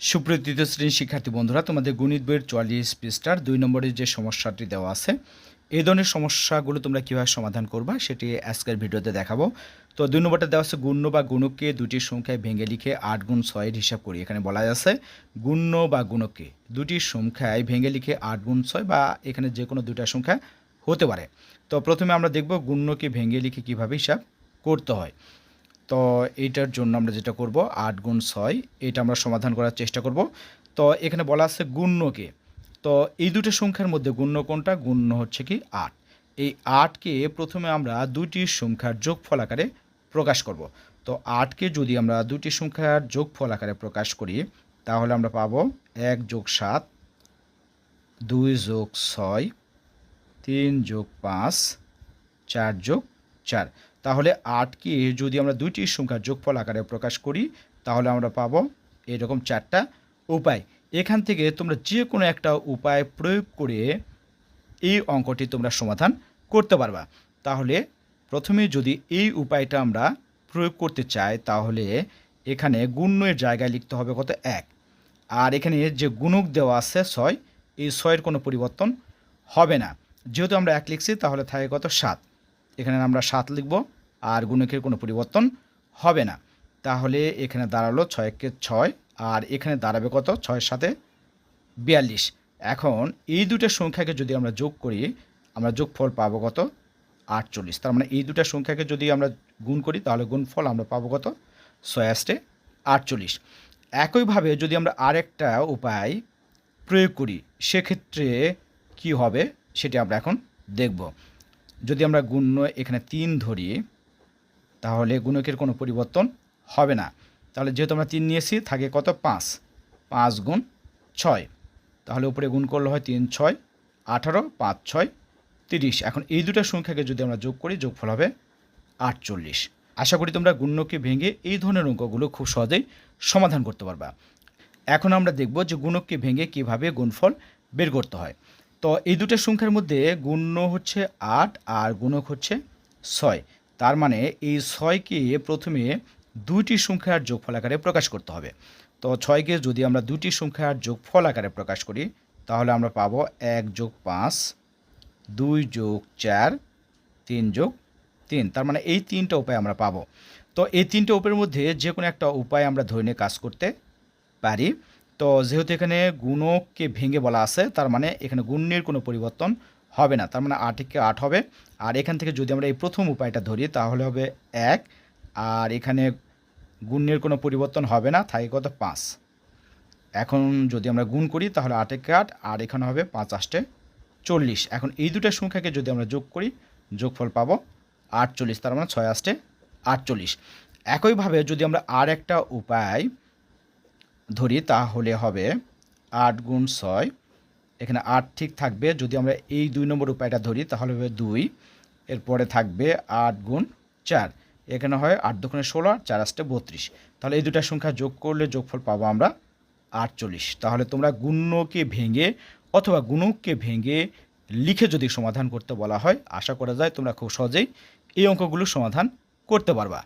সুপ্রিয় তৃতীয় শ্রেণির শিক্ষার্থী বন্ধুরা, তোমাদের গণিত বইয়ের চুয়াল্লিশ পৃষ্ঠার দুই নম্বরের যে সমস্যাটি দেওয়া আছে, এই ধরনের সমস্যাগুলো তোমরা কীভাবে সমাধান করবা সেটি আজকের ভিডিওতে দেখাবো। তো দুই নম্বরটা দেওয়া আছে, গুণ্য বা গুণককে দুটি সংখ্যায় ভেঙে লিখে আট গুণ ছয়ের হিসাব করি। এখানে বলা আছে, গুণ্য বা গুণককে দুটি সংখ্যায় ভেঙে লিখে আট গুণ ছয় বা এখানে যে কোনো দুটা সংখ্যা হতে পারে। তো প্রথমে আমরা দেখব গুণ্যকে ভেঙে লিখে কীভাবে হিসাব করতে হয়। তো এইটার জন্য আমরা যেটা করব, আট গুণ ছয়, এটা আমরা সমাধান করার চেষ্টা করব। তো এখানে বলা আছে গুণ্যকে তো এই দুটো সংখ্যার মধ্যে গুণ্য কোনটা? গুণ্য হচ্ছে কি আট। এই আটকে প্রথমে আমরা দুটি সংখ্যার যোগফল আকারে প্রকাশ করব। তো আটকে যদি আমরা দুটি সংখ্যার যোগফল আকারে প্রকাশ করি, তাহলে আমরা পাবো এক যোগ সাত, দুই যোগ ছয়, তিন যোগ পাঁচ, চার যোগ চার। তাহলে আটকে যদি আমরা দুইটি সংখ্যার যোগফল আকারে প্রকাশ করি, তাহলে আমরা পাবো এরকম চারটা উপায়। এখান থেকে তোমরা যে কোনো একটা উপায় প্রয়োগ করে এই অঙ্কটি তোমরা সমাধান করতে পারবা। তাহলে প্রথমে যদি এই উপায়টা আমরা প্রয়োগ করতে চাই, তাহলে এখানে গুণ্যের জায়গায় লিখতে হবে কত? এক। আর এখানে যে গুণক দেওয়া আছে, ছয়, এই ছয়ের কোনো পরিবর্তন হবে না। যেহেতু আমরা এক লিখছি, তাহলে থাকে কত? সাত। এখানে আমরা সাত লিখব। আর গুণকের কোনো পরিবর্তন হবে না। তাহলে এখানে দাঁড়াল ছয়কে ছয়, আর এখানে দাঁড়াবে কত? ছয়ের সাথে বিয়াল্লিশ। এখন এই দুটো সংখ্যাকে যদি আমরা যোগ করি, আমরা যোগফল পাবো কত? আটচল্লিশ। তার মানে এই দুটো সংখ্যাকে যদি আমরা গুণ করি, তাহলে গুণফল আমরা পাবো কত? ছয় আষ্টে আটচল্লিশ। একইভাবে যদি আমরা আরেকটা উপায় প্রয়োগ করি, সেক্ষেত্রে কি হবে? সেটি আমরা এখন দেখব। যদি আমরা গুণ্য এখানে তিন ধরি তাহলে গুণকের কোনো পরিবর্তন হবে না। তাহলে যেহেতু আমরা তিন নিয়েছি, থাকে কত? পাঁচ। পাঁচ গুণ ছয়। তাহলে উপরে গুণ করলে হয় তিন, ছয়, আঠারো, পাঁচ, ছয়, তিরিশ। এখন এই দুটো সংখ্যাকে যদি আমরা যোগ করি, যোগফল হবে আটচল্লিশ। আশা করি তোমরা গুণ্যকে ভেঙে এই ধরনের অঙ্কগুলো খুব সহজেই সমাধান করতে পারবা। এখন আমরা দেখব যে গুণককে ভেঙে কীভাবে গুণফল বের করতে হয়। তো এই দুটো সংখ্যার মধ্যে গুণ্য হচ্ছে আট আর গুণক হচ্ছে ছয়। তার মানে এই ছয়কে প্রথমে দুইটি সংখ্যার যোগফল আকারে প্রকাশ করতে হবে। তো ছয়কে যদি আমরা দুটি সংখ্যার যোগফল আকারে প্রকাশ করি, তাহলে আমরা পাবো এক যোগ পাঁচ, দুই যোগ চার, তিন যোগ তিন। তার মানে এই তিনটা উপায় আমরা পাবো। তো এই তিনটা উপায়ের মধ্যে যে কোনো একটা উপায় আমরা ধরে নিয়ে কাজ করতে পারি। তো যেহেতু এখানে গুণককে ভেঙে বলা আছে, তার মানে এখানে গুণ্যের কোনো পরিবর্তন হবে না, তার মানে আটকে আট হবে। আর এখান থেকে যদি আমরা এই প্রথম উপায়টা ধরি, তাহলে হবে এক। আর এখানে গুণের কোনো পরিবর্তন হবে না, থাকে কত? পাঁচ। এখন যদি আমরা গুণ করি, তাহলে আটেকে আট, আর এখানে হবে পাঁচ আষ্টে চল্লিশ। এখন এই দুটো সংখ্যাকে যদি আমরা যোগ করি, যোগফল পাবো আটচল্লিশ, তার মানে ছয় আষ্টে আটচল্লিশ। একইভাবে যদি আমরা আর একটা উপায় ধরি, তাহলে হবে আট গুণ ছয় এখানে আট ঠিক থাকবে। যদি আমরা এই দুই নম্বর উপায়টা ধরি, তাহলে হবে দুই। এরপরে থাকবে আট গুণ চার। এখানে হয় আট দোকানে ষোলো, আর চার আসতে বত্রিশ। তাহলে এই দুটা সংখ্যা যোগ করলে যোগফল পাবো আমরা আটচল্লিশ। তাহলে তোমরা গুণকে ভেঙে অথবা গুণককে ভেঙে লিখে যদি সমাধান করতে বলা হয়, আশা করা যায় তোমরা খুব সহজেই এই অঙ্কগুলো সমাধান করতে পারবা।